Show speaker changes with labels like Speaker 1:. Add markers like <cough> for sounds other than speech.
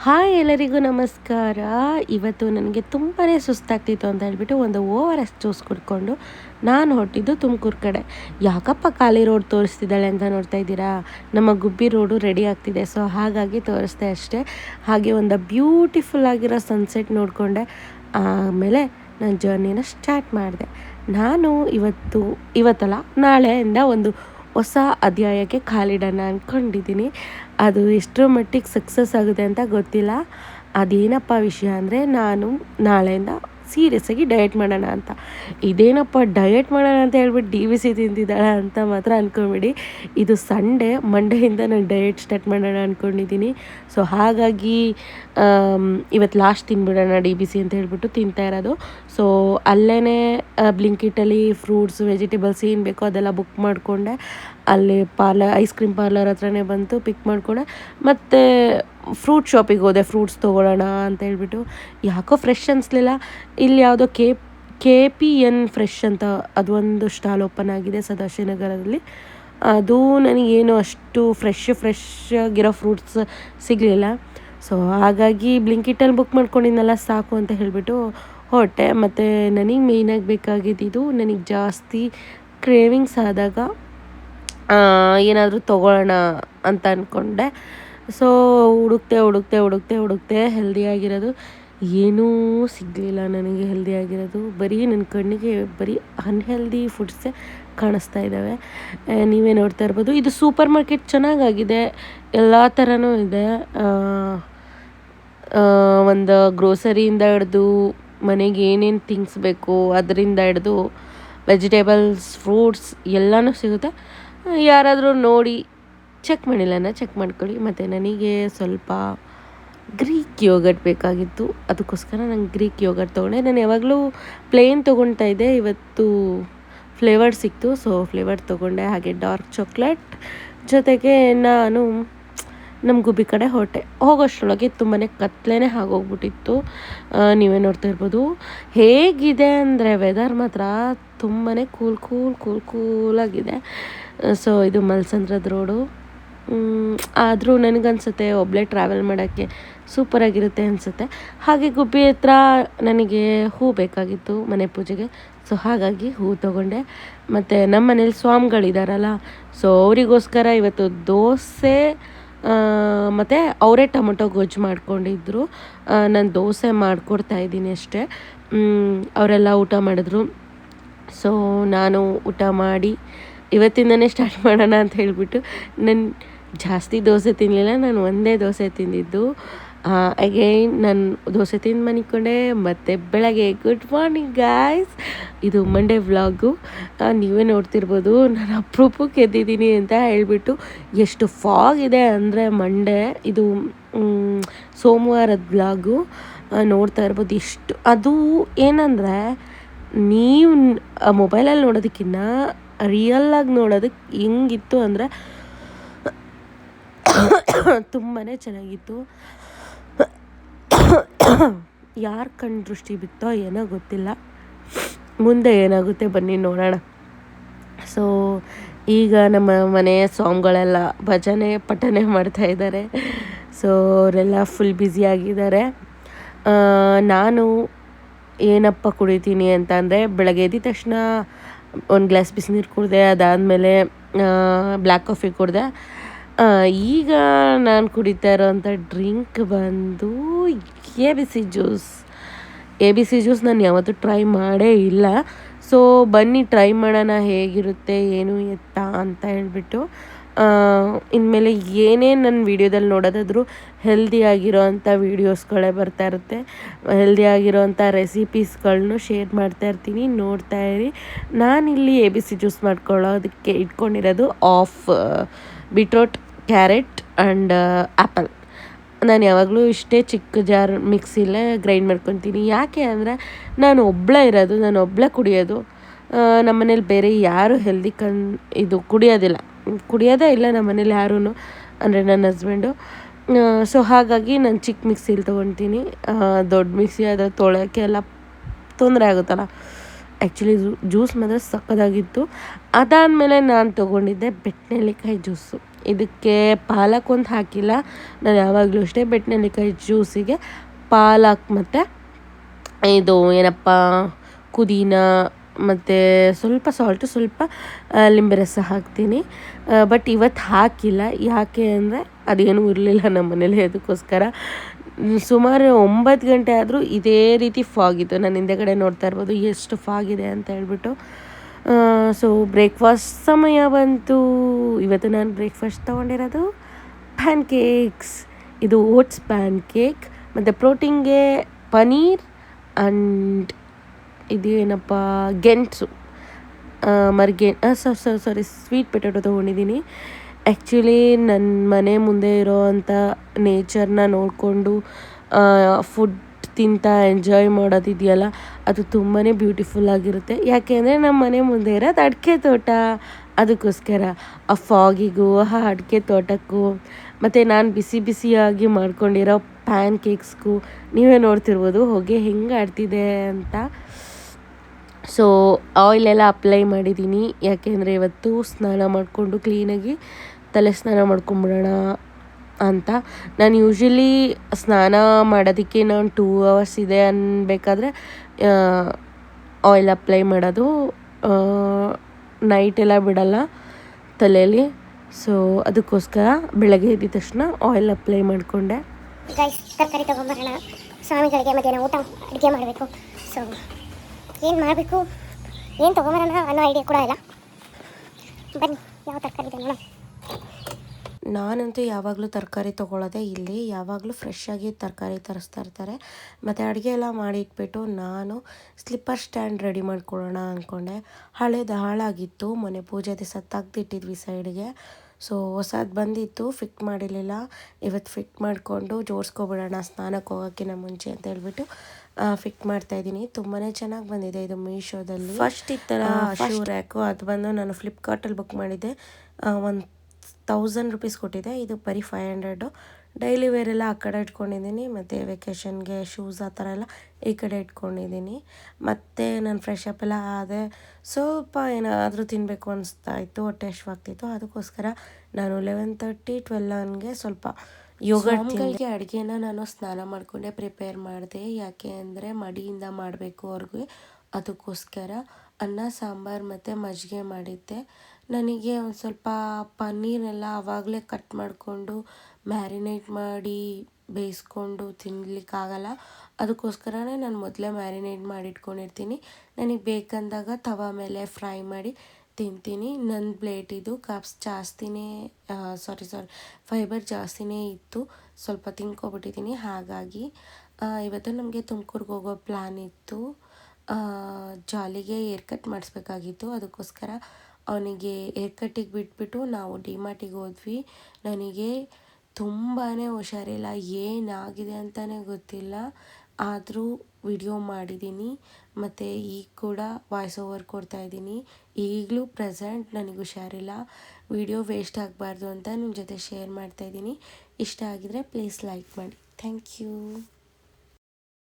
Speaker 1: Hi ಎಲ್ಲರಿಗೂ ನಮಸ್ಕಾರ. ಇವತ್ತು ನನಗೆ ತುಂಬಾ ಸುಸ್ತಾಗ್ತಿತ್ತು ಅಂತ ಹೇಳ್ಬಿಟ್ಟು ಒಂದು ಓವರ್ ಎಸ್ ಜ್ಯೂಸ್ ಕುಡ್ಕೊಂಡು ನಾನು ಹೊರಟಿದ್ದು ತುಮಕೂರು ಕಡೆ. ಯಾಕಪ್ಪ ಖಾಲಿ ರೋಡ್ ತೋರಿಸ್ತಿದ್ದಾಳೆ ಅಂತ ನೋಡ್ತಾ ಇದ್ದೀರಾ? ನಮ್ಮ ಗುಬ್ಬಿ ರೋಡು ರೆಡಿ ಆಗ್ತಿದೆ. ಸೊ ಹಾಗಾಗಿ ತೋರಿಸ್ದೆ ಅಷ್ಟೇ. ಹಾಗೆ ಒಂದು ಬ್ಯೂಟಿಫುಲ್ ಆಗಿರೋ ಸನ್ಸೆಟ್ ನೋಡಿಕೊಂಡೆ. ಆಮೇಲೆ ನನ್ನ ಜರ್ನಿನ ಸ್ಟಾರ್ಟ್ ಮಾಡಿದೆ. ನಾನು ಇವತ್ತು, ಇವತ್ತಲ್ಲ, ನಾಳೆಯಿಂದ ಒಂದು ಹೊಸ ಅಧ್ಯಾಯಕ್ಕೆ ಕಾಲಿಡೋಣ ಅಂದ್ಕೊಂಡಿದ್ದೀನಿ ಅದು ಎಷ್ಟರ ಮಟ್ಟಿಗೆ ಸಕ್ಸಸ್ ಆಗುತ್ತೆ ಅಂತ ಗೊತ್ತಿಲ್ಲ. ಅದೇನಪ್ಪ ವಿಷಯ ಅಂದರೆ ನಾನು ನಾಳೆಯಿಂದ ಸೀರಿಯಸ್ಸಾಗಿ ಡಯಟ್ ಮಾಡೋಣ ಅಂತ. ಇದೇನಪ್ಪ ಡಯಟ್ ಮಾಡೋಣ ಅಂತ ಹೇಳ್ಬಿಟ್ಟು ಡಿ ವಿ ಸಿ ತಿಂತಿದ್ದಾಳೆ ಅಂತ ಮಾತ್ರ ಅಂದ್ಕೊಂಬಿಡಿ ಇದು ಸಂಡೇ, ಮಂಡೆಯಿಂದ ನಾನು ಡಯಟ್ ಸ್ಟಾರ್ಟ್ ಮಾಡೋಣ ಅಂದ್ಕೊಂಡಿದ್ದೀನಿ ಸೊ ಹಾಗಾಗಿ ಇವತ್ತು ಲಾಸ್ಟ್ ತಿನ್ಬಿಡೋಣ ಡಿ ಬಿ ಸಿ ಅಂತ ಹೇಳ್ಬಿಟ್ಟು ತಿಂತಾ ಇರೋದು. ಸೊ ಅಲ್ಲೇ ಬ್ಲಿಂಕಿಟಲ್ಲಿ ಫ್ರೂಟ್ಸ್, ವೆಜಿಟೇಬಲ್ಸ್ ಏನು ಬೇಕೋ ಅದೆಲ್ಲ ಬುಕ್ ಮಾಡಿಕೊಂಡೆ. ಅಲ್ಲಿ ಪಾರ್ಲರ್, ಐಸ್ ಕ್ರೀಮ್ ಪಾರ್ಲರ್ ಹತ್ರನೇ ಬಂತು, ಪಿಕ್ ಮಾಡಿಕೊಂಡೆ. ಮತ್ತು ಫ್ರೂಟ್ ಶಾಪಿಗೆ ಹೋದೆ ಫ್ರೂಟ್ಸ್ ತೊಗೊಳ್ಳೋಣ ಅಂತ ಹೇಳ್ಬಿಟ್ಟು. ಯಾಕೋ ಫ್ರೆಶ್ ಅನಿಸ್ಲಿಲ್ಲ. ಇಲ್ಲಿ ಯಾವುದೋ K K P N fresh ಅಂತ ಅದೊಂದು ಸ್ಟಾಲ್ ಓಪನ್ ಆಗಿದೆ ಸದಾಶಿವನಗರದಲ್ಲಿ. ಅದು ನನಗೇನು ಅಷ್ಟು ಫ್ರೆಶ್ ಫ್ರೆಶ್ ಆಗಿರೋ ಫ್ರೂಟ್ಸ್ ಸಿಗಲಿಲ್ಲ. ಸೊ ಹಾಗಾಗಿ ಬ್ಲಿಂಕಿಟಲ್ಲಿ ಬುಕ್ ಮಾಡ್ಕೊಂಡಿದ್ನಲ್ಲ, ಸಾಕು ಅಂತ ಹೇಳಿಬಿಟ್ಟು ಹೊಟ್ಟೆ ಮತ್ತು ನನಗೆ ಮೇಯ್ನಾಗಿ ಬೇಕಾಗಿದ್ದಿದ್ದು ನನಗೆ ಜಾಸ್ತಿ ಕ್ರೇವಿಂಗ್ಸ್ ಆದಾಗ ಏನಾದರೂ ತೊಗೊಳ್ಳೋಣ ಅಂತ ಅಂದ್ಕೊಂಡೆ ಸೊ, ಹುಡುಕ್ತೆ ಹುಡುಕ್ತೆ ಹುಡುಕ್ತೆ ಹುಡುಕ್ತೆ ಹೆಲ್ದಿಯಾಗಿರೋದು ಏನೂ ಸಿಗಲಿಲ್ಲ ನನಗೆ ಹೆಲ್ದಿಯಾಗಿರೋದು ಬರೀ ನನ್ನ ಕಣ್ಣಿಗೆ ಬರೀ ಅನ್ಹೆಲ್ದಿ ಫುಡ್ಸೇ ಕಾಣಿಸ್ತಾ ಇದ್ದಾವೆ. ನೀವೇ ನೋಡ್ತಾ ಇರ್ಬೋದು. ಇದು ಸೂಪರ್ ಮಾರ್ಕೆಟ್ ಚೆನ್ನಾಗಾಗಿದೆ. ಎಲ್ಲ ಥರನೂ ಇದೆ. ಒಂದು ಗ್ರೋಸರಿಯಿಂದ ಹಿಡ್ದು ಮನೆಗೆ ಏನೇನು ಥಿಂಗ್ಸ್ ಬೇಕು ಅದರಿಂದ ಹಿಡ್ದು ವೆಜಿಟೇಬಲ್ಸ್ ಫ್ರೂಟ್ಸ್ ಎಲ್ಲನೂ ಸಿಗುತ್ತೆ. ಯಾರಾದರೂ ನೋಡಿ ಚೆಕ್ ಮಾಡಿಲ್ಲ ಚೆಕ್ ಮಾಡ್ಕೊಳ್ಳಿ. ಮತ್ತು ನನಗೆ ಸ್ವಲ್ಪ ಗ್ರೀಕ್ ಯೋಗಟ್ ಬೇಕಾಗಿತ್ತು. ಅದಕ್ಕೋಸ್ಕರ ನಂಗೆ ಗ್ರೀಕ್ ಯೋಗಟ್ ತೊಗೊಂಡೆ. ನಾನು ಯಾವಾಗಲೂ ಪ್ಲೇನ್ ತೊಗೊಳ್ತಾ ಇದ್ದೆ. ಇವತ್ತು ಫ್ಲೇವರ್ ಸಿಕ್ತು. ಸೊ ಫ್ಲೇವರ್ ತೊಗೊಂಡೆ. ಹಾಗೆ ಡಾರ್ಕ್ ಚಾಕ್ಲೇಟ್ ಜೊತೆಗೆ ನಾನು ನಮ್ಮ ಗುಬ್ಬಿ ಕಡೆ ಹೊರಟೆ ಹೋಗೋಷ್ಟರೊಳಗೆ ತುಂಬಾ ಕತ್ಲೇ ಆಗೋಗ್ಬಿಟ್ಟಿತ್ತು ನೀವೇ ನೋಡ್ತಾ ಇರ್ಬೋದು. ಹೇಗಿದೆ ಅಂದರೆ ವೆದರ್ ಮಾತ್ರ ತುಂಬಾ ಕೂಲ್ ಕೂಲ್ ಕೂಲ್ ಕೂಲಾಗಿದೆ ಸೊ ಇದು ಮಲ್ಸಂದ್ರದ ರೋಡು ಆದರೂ ನನಗನ್ಸುತ್ತೆ ಒಬ್ಬಳೇ ಟ್ರಾವೆಲ್ ಮಾಡೋಕ್ಕೆ ಸೂಪರಾಗಿರುತ್ತೆ ಅನಿಸುತ್ತೆ. ಹಾಗೆ ಗುಬ್ಬಿ ಹತ್ರ ನನಗೆ ಹೂ ಬೇಕಾಗಿತ್ತು ಮನೆ ಪೂಜೆಗೆ. ಸೊ ಹಾಗಾಗಿ ಹೂ ತೊಗೊಂಡೆ. ಮತ್ತು ನಮ್ಮ ಮನೇಲಿ ಸ್ವಾಮಿಗಳಿದ್ದಾರಲ್ಲ ಸೊ ಅವರಿಗೋಸ್ಕರ ಇವತ್ತು ದೋಸೆ ಮತ್ತು ಅವರೇ ಟೊಮೊಟೊ ಗೊಜ್ಜು ಮಾಡ್ಕೊಂಡಿದ್ರು. ನಾನು ದೋಸೆ ಮಾಡಿಕೊಡ್ತಾ ಇದ್ದೀನಿ ಅಷ್ಟೇ. ಅವರೆಲ್ಲ ಊಟ ಮಾಡಿದ್ರು. ಸೊ ನಾನು ಊಟ ಮಾಡಿ ಇವತ್ತಿಂದನೇ ಸ್ಟಾರ್ಟ್ ಮಾಡೋಣ ಅಂತ ಹೇಳಿಬಿಟ್ಟು ನನ್ನ ಜಾಸ್ತಿ ದೋಸೆ ತಿನ್ನಲಿಲ್ಲ ನಾನು ಒಂದೇ ದೋಸೆ ತಿಂದಿದ್ದು. ಅಗೈನ್ ನಾನು ದೋಸೆ ತಿಂದು ಮನಿಕೊಂಡೆ, ಮತ್ತು ಬೆಳಗ್ಗೆ ಗುಡ್ ಮಾರ್ನಿಂಗ್ ಗಾಯ್ಸ್ ಇದು ಮಂಡೇ ವ್ಲಾಗು ನೀವೇ ನೋಡ್ತಿರ್ಬೋದು, ನಾನು ಅಪ್ರೂಪಕ್ಕೆ ಎದ್ದಿದ್ದೀನಿ ಅಂತ ಹೇಳಿಬಿಟ್ಟು ಎಷ್ಟು ಫಾಗ್ ಇದೆ ಅಂದರೆ ಮಂಡೇ ಇದು ಸೋಮವಾರದ ವ್ಲಾಗು ನೋಡ್ತಾ ಇರ್ಬೋದು ಎಷ್ಟು, ಅದು ಏನಂದರೆ ನೀವು ಮೊಬೈಲಲ್ಲಿ ನೋಡೋದಕ್ಕಿಂತ ರಿಯಲ್ಲಾಗಿ ನೋಡೋದಕ್ಕೆ ಹೆಂಗಿತ್ತು ಅಂದರೆ <coughs> ತುಂಬಾ ಚೆನ್ನಾಗಿತ್ತು. <coughs> ಯಾರ ಕಣ್ಣು ದೃಷ್ಟಿ ಬಿತ್ತೋ ಏನೋ ಗೊತ್ತಿಲ್ಲ. ಮುಂದೆ ಏನಾಗುತ್ತೆ ಬನ್ನಿ ನೋಡೋಣ. ಸೊ ಈಗ ನಮ್ಮ ಮನೆಯ ಸಾಂಗ್ಗಳೆಲ್ಲ ಭಜನೆ, ಪಠನೆ ಮಾಡ್ತಾ ಇದ್ದಾರೆ. ಸೊ ಅವರೆಲ್ಲ ಫುಲ್ ಬ್ಯುಸಿಯಾಗಿದ್ದಾರೆ ನಾನು ಏನಪ್ಪ ಕುಡಿತೀನಿ ಅಂತ ಅಂದರೆ ಬೆಳಗ್ಗೆ ಎದ್ದ ತಕ್ಷಣ ಒಂದು ಗ್ಲಾಸ್ ಬಿಸಿನೀರು ಕುಡಿದೆ, ಅದಾದಮೇಲೆ ಬ್ಲ್ಯಾಕ್ ಕಾಫಿ ಕುಡಿದೆ. ಈಗ ನಾನು ಕುಡಿತಾ ಇರೋವಂಥ ಡ್ರಿಂಕ್ ಬಂದು A B C juice A B C juice ನಾನು ಯಾವತ್ತೂ ಟ್ರೈ ಮಾಡೇ ಇಲ್ಲ. ಸೊ ಬನ್ನಿ ಟ್ರೈ ಮಾಡೋಣ ಹೇಗಿರುತ್ತೆ, ಏನು ಎತ್ತ ಅಂತ ಹೇಳಿಬಿಟ್ಟು ಇನ್ಮೇಲೆ ಏನೇ ನನ್ನ ವೀಡಿಯೋದಲ್ಲಿ ನೋಡೋದಾದರೂ ಹೆಲ್ದಿ ಆಗಿರೋವಂಥ ವೀಡಿಯೋಸ್ಗಳೇ ಬರ್ತಾ ಇರುತ್ತೆ. ಹೆಲ್ದಿ ಆಗಿರೋವಂಥ ರೆಸಿಪೀಸ್ಗಳನ್ನೂ ಶೇರ್ ಮಾಡ್ತಾ ಇರ್ತೀನಿ, ನೋಡ್ತಾ ಇರಿ. ನಾನಿಲ್ಲಿ ಎ ಬಿ ಸಿ ಜ್ಯೂಸ್ ಮಾಡ್ಕೊಳ್ಳೋದಕ್ಕೆ ಇಟ್ಕೊಂಡಿರೋದು of beetroot carrot and apple ನಾನು ಯಾವಾಗಲೂ ಇಷ್ಟೇ ಚಿಕ್ಕ ಜಾರ್ ಮಿಕ್ಸಿಲೇ ಗ್ರೈಂಡ್ ಮಾಡ್ಕೊತೀನಿ. ಯಾಕೆ ಅಂದರೆ ನಾನು ಒಬ್ಬಳೇ ಇರೋದು, ನಾನು ಒಬ್ಬಳೇ ಕುಡಿಯೋದು ನಮ್ಮ ಮನೇಲಿ ಬೇರೆ ಯಾರೂ ಹೆಲ್ದಿ ಕನ್ ಇದು ಕುಡಿಯೋದಿಲ್ಲ. ಕುಡಿಯೋದೇ ಇಲ್ಲ ನಮ್ಮ ಮನೇಲಿ ಯಾರೂ ಅಂದರೆ ನನ್ನ ಹಸ್ಬೆಂಡು ಸೊ ಹಾಗಾಗಿ ನಾನು ಚಿಕ್ಕ ಮಿಕ್ಸಿಲಿ ತೊಗೊತೀನಿ. ದೊಡ್ಡ ಮಿಕ್ಸಿ ಆದರೆ ತೊಳೆಯೋಕ್ಕೆ ಎಲ್ಲ ತೊಂದರೆ ಆಗುತ್ತಲ್ಲ. ಆ್ಯಕ್ಚುಲಿ ಜ್ಯೂಸ್ ಮಾತ್ರ ಸಕ್ಕದಾಗಿತ್ತು. ಅದಾದಮೇಲೆ ನಾನು ತೊಗೊಂಡಿದ್ದೆ ಬೆಟ್ಟನೆಲ್ಲಿಕಾಯಿ ಜ್ಯೂಸು ಇದಕ್ಕೆ ಪಾಲಕ್ ಒಂದು ಹಾಕಿಲ್ಲ. ನಾನು ಯಾವಾಗಲೂ ಅಷ್ಟೇ ಬೆಟ್ಟನೆಲ್ಲಿಕಾಯಿ ಜ್ಯೂಸಿಗೆ ಪಾಲಕ್ ಮತ್ತು ಇದು ಏನಪ್ಪ, ಪುದೀನ ಮತ್ತು ಸ್ವಲ್ಪ ಸಾಲ್ಟು ಸ್ವಲ್ಪ ಲಿಂಬೆ ರಸ ಹಾಕ್ತೀನಿ. ಬಟ್ ಇವತ್ತು ಹಾಕಿಲ್ಲ. ಯಾಕೆ ಅಂದರೆ ಅದೇನೂ ಇರಲಿಲ್ಲ ನಮ್ಮ ಮನೇಲಿ ಅದಕ್ಕೋಸ್ಕರ. ಸುಮಾರು ಒಂಬತ್ತು ಗಂಟೆ ಆದರೂ ಇದೇ ರೀತಿ ಫಾಗಿತ್ತು ನಾನು ಹಿಂದೆಗಡೆ ನೋಡ್ತಾ ಇರ್ಬೋದು ಎಷ್ಟು ಫಾಗಿದೆ ಅಂತ ಹೇಳ್ಬಿಟ್ಟು. ಸೊ ಬ್ರೇಕ್ಫಾಸ್ಟ್ ಸಮಯ ಬಂತು. ಇವತ್ತು ನಾನು ಬ್ರೇಕ್ಫಾಸ್ಟ್ ತೊಗೊಂಡಿರೋದು ಪ್ಯಾನ್ ಕೇಕ್ಸ್ ಇದು ಓಟ್ಸ್ ಪ್ಯಾನ್ ಕೇಕ್ ಮತ್ತು ಪ್ರೋಟೀನ್ಗೆ ಪನೀರ್ ಆ್ಯಂಡ್ ಇದು ಏನಪ್ಪ, ಗೆಂಟ್ಸು. ಮರ್ಗೆ ಸಾರಿ ಸ್ವೀಟ್ ಪೊಟ್ಯಾಟೊ ತೊಗೊಂಡಿದ್ದೀನಿ. ಆ್ಯಕ್ಚುಲಿ ನನ್ನ ಮನೆ ಮುಂದೆ ಇರೋ ಅಂಥ ನೇಚರ್ನ ನೋಡಿಕೊಂಡು ಫುಡ್ ತಿಂತ ಎಂಜಾಯ್ ಮಾಡೋದಿದೆಯಲ್ಲ, ಅದು ತುಂಬಾ ಬ್ಯೂಟಿಫುಲ್ ಆಗಿರುತ್ತೆ. ಯಾಕೆಂದರೆ ನಮ್ಮ ಮನೆ ಮುಂದೆ ಇರೋದು ಅಡಿಕೆ ತೋಟ. ಅದಕ್ಕೋಸ್ಕರ ಆ ಫಾಗಿಗೂ, ಆ ಅಡಿಕೆ ತೋಟಕ್ಕೂ, ಮತ್ತು ನಾನು ಬಿಸಿ ಬಿಸಿಯಾಗಿ ಮಾಡ್ಕೊಂಡಿರೋ ಪ್ಯಾನ್ ಕೇಕ್ಸ್ಗೂ ನೀವೇ ನೋಡ್ತಿರ್ಬೋದು ಹೊಗೆ ಹೆಂಗೆ ಆಡ್ತಿದೆ ಅಂತ. ಸೊ ಆಯಿಲೆಲ್ಲ ಅಪ್ಲೈ ಮಾಡಿದ್ದೀನಿ. ಯಾಕೆಂದರೆ ಇವತ್ತು ಸ್ನಾನ ಮಾಡಿಕೊಂಡು ಕ್ಲೀನಾಗಿ ತಲೆ ಸ್ನಾನ ಮಾಡ್ಕೊಂಬಿಡೋಣ ಅಂತ. ನಾನು ಯೂಶ್ವಲಿ ಸ್ನಾನ ಮಾಡೋದಕ್ಕೆ ನಾನು ಟೂ ಅವರ್ಸ್ ಇದೆ ಅನ್ಬೇಕಾದ್ರೆ ಆಯಿಲ್ ಅಪ್ಲೈ ಮಾಡೋದು ನೈಟ್ ಎಲ್ಲ ಬಿಡಲ್ಲ ತಲೆಯಲ್ಲಿ. ಸೊ ಅದಕ್ಕೋಸ್ಕರ ಬೆಳಗ್ಗೆ ಎದ್ದ ತಕ್ಷಣ ಆಯಿಲ್ ಅಪ್ಲೈ ಮಾಡಿಕೊಂಡೆ.
Speaker 2: ತರಕಾರಿ ತೊಗೊಂಬರೋಣ. ಸ್ವಾಮಿಗಳಿಗೆ ಮಧ್ಯಾಹ್ನ ಊಟ ಅಡುಗೆ ಮಾಡಬೇಕು. ಸೊ ಏನು ಮಾಡಬೇಕು? ಏನು ತೊಗೊಂಬರೋಣ ಅನ್ನೋ ಐಡಿಯಾ ಕೂಡ ಇಲ್ಲ. ಬನ್ನಿ, ಯಾವ ತರಕಾರಿ ಇದೆ ನೋಡೋಣ.
Speaker 1: ನಾನಂತೂ ಯಾವಾಗಲೂ ತರಕಾರಿ ತೊಗೊಳ್ಳೋದೇ ಇಲ್ಲಿ. ಯಾವಾಗಲೂ ಫ್ರೆಶ್ ಆಗಿ ತರಕಾರಿ ತರಿಸ್ತಾ ಇರ್ತಾರೆ. ಮತ್ತು ಅಡುಗೆ ಎಲ್ಲ ಮಾಡಿ ಇಟ್ಬಿಟ್ಟು ನಾನು ಸ್ಲಿಪ್ಪರ್ ಸ್ಟ್ಯಾಂಡ್ ರೆಡಿ ಮಾಡ್ಕೊಳ್ಳೋಣ ಅಂದ್ಕೊಂಡೆ ಹಳೇದು ಹಾಳಾಗಿತ್ತು. ಮೊನ್ನೆ ಪೂಜೆ ದಿವಸ ತೆಗ್ದಿಟ್ಟಿದ್ವಿ ಸೈಡ್ಗೆ ಸೊ ಹೊಸದು ಬಂದಿತ್ತು. ಫಿಟ್ ಮಾಡಿರಲಿಲ್ಲ. ಇವತ್ತು ಫಿಟ್ ಮಾಡಿಕೊಂಡು ಜೋಡಿಸ್ಕೊಬಿಡೋಣ ಸ್ನಾನಕ್ಕೆ ಹೋಗೋಕ್ಕಿಂತ ಮುಂಚೆ ಅಂತ ಹೇಳ್ಬಿಟ್ಟು ಫಿಟ್ ಮಾಡ್ತಾ ಇದ್ದೀನಿ. ತುಂಬಾ ಚೆನ್ನಾಗಿ ಬಂದಿದೆ ಇದು ಮೀಶೋದಲ್ಲಿ ಫಸ್ಟ್ ಇತ್ತಲ್ಲ ಶೂ ರ್ಯಾಕು ಅದು ಬಂದು ನಾನು ಫ್ಲಿಪ್ಕಾರ್ಟಲ್ಲಿ ಬುಕ್ ಮಾಡಿದ್ದೆ. ಒಂದು ತೌಸಂಡ್ ರುಪೀಸ್ ಕೊಟ್ಟಿದೆ. ಇದು ಬರೀ ಫೈವ್ ಹಂಡ್ರೆಡು ಡೈಲಿ ವೇರ್ ಎಲ್ಲ ಆ ಕಡೆ ಇಟ್ಕೊಂಡಿದ್ದೀನಿ. ಮತ್ತು ವೆಕೇಷನ್ಗೆ ಶೂಸ್ ಆ ಥರ ಎಲ್ಲ ಈ ಕಡೆ ಇಟ್ಕೊಂಡಿದ್ದೀನಿ. ಮತ್ತು ನಾನು ಫ್ರೆಶ್ ಅಪ್ ಎಲ್ಲ ಆದೆ. ಸ್ವಲ್ಪ ಏನಾದರೂ ತಿನ್ನಬೇಕು ಅನಿಸ್ತಾ ಇತ್ತು. ಹೊಟ್ಟೆ ಹಶ್ವಾಗ್ತಿತ್ತು ಅದಕ್ಕೋಸ್ಕರ ನಾನು ಲೆವೆನ್ ತರ್ಟಿ ಟ್ವೆಲ್ ಸ್ವಲ್ಪ ಸ್ವಲ್ಪ ಯೋಗಗಳಿಗೆ ಅಡುಗೆನ ನಾನು ಸ್ನಾನ ಮಾಡಿಕೊಂಡೆ ಪ್ರಿಪೇರ್ ಮಾಡಿದೆ. ಯಾಕೆ ಅಂದರೆ ಮಡಿಯಿಂದ ಮಾಡಬೇಕು ಅವ್ರಿಗೆ. ಅದಕ್ಕೋಸ್ಕರ ಅನ್ನ, ಸಾಂಬಾರು ಮತ್ತು ಮಜ್ಜಿಗೆ ಮಾಡಿದ್ದೆ. ನನಗೆ ಒಂದು ಸ್ವಲ್ಪ ಪನ್ನೀರೆಲ್ಲ ಆವಾಗಲೇ ಕಟ್ ಮಾಡಿಕೊಂಡು ಮ್ಯಾರಿನೇಟ್ ಮಾಡಿ ಬೇಯಿಸ್ಕೊಂಡು ತಿನ್ನಲಿಕ್ಕಾಗಲ್ಲ ಅದಕ್ಕೋಸ್ಕರನೇ ನಾನು ಮೊದಲೇ ಮ್ಯಾರಿನೇಟ್ ಮಾಡಿ ಇಟ್ಕೊಂಡಿರ್ತೀನಿ ನನಗೆ ಬೇಕಂದಾಗ ತವ ಮೇಲೆ ಫ್ರೈ ಮಾಡಿ ತಿಂತೀನಿ. ನನ್ನ ಪ್ಲೇಟ್ ಇದು ಕಾಪ್ಸ್ ಜಾಸ್ತಿನೇ ಸಾರಿ ಸಾರಿ ಫೈಬರ್ ಜಾಸ್ತಿನೇ ಇತ್ತು. ಸ್ವಲ್ಪ ತಿನ್ಕೊಬಿಟ್ಟಿದ್ದೀನಿ. ಹಾಗಾಗಿ ಇವತ್ತು ನಮಗೆ ತುಮಕೂರಿಗೆ ಹೋಗೋ ಪ್ಲ್ಯಾನ್ ಇತ್ತು. ಜಾಲಿಗೆ ಏರ್ ಕಟ್ ಮಾಡಿಸ್ಬೇಕಾಗಿತ್ತು. ಅದಕ್ಕೋಸ್ಕರ ಅವನಿಗೆ ಹೇರ್ ಕಟ್ಟಿಗೆ ಬಿಟ್ಬಿಟ್ಟು ನಾವು ಡಿಮಾರ್ಟಿಗೆ ಹೋದ್ವಿ. ನನಗೆ ತುಂಬಾ ಹುಷಾರಿಲ್ಲ. ಏನಾಗಿದೆ ಅಂತಲೇ ಗೊತ್ತಿಲ್ಲ. ಆದರೂ ವಿಡಿಯೋ ಮಾಡಿದ್ದೀನಿ. ಮತ್ತು ಈಗ ಕೂಡ ವಾಯ್ಸ್ ಓವರ್ ಕೊಡ್ತಾ ಇದ್ದೀನಿ. ಈಗಲೂ ಪ್ರೆಸೆಂಟ್ ನನಗೆ ಹುಷಾರಿಲ್ಲ. ವಿಡಿಯೋ ವೇಸ್ಟ್ ಆಗಬಾರ್ದು ಅಂತ ನಿಮ್ಮ ಜೊತೆ ಶೇರ್ ಮಾಡ್ತಾ ಇದ್ದೀನಿ. ಇಷ್ಟ ಆಗಿದರೆ ಪ್ಲೀಸ್ ಲೈಕ್ ಮಾಡಿ. Thank you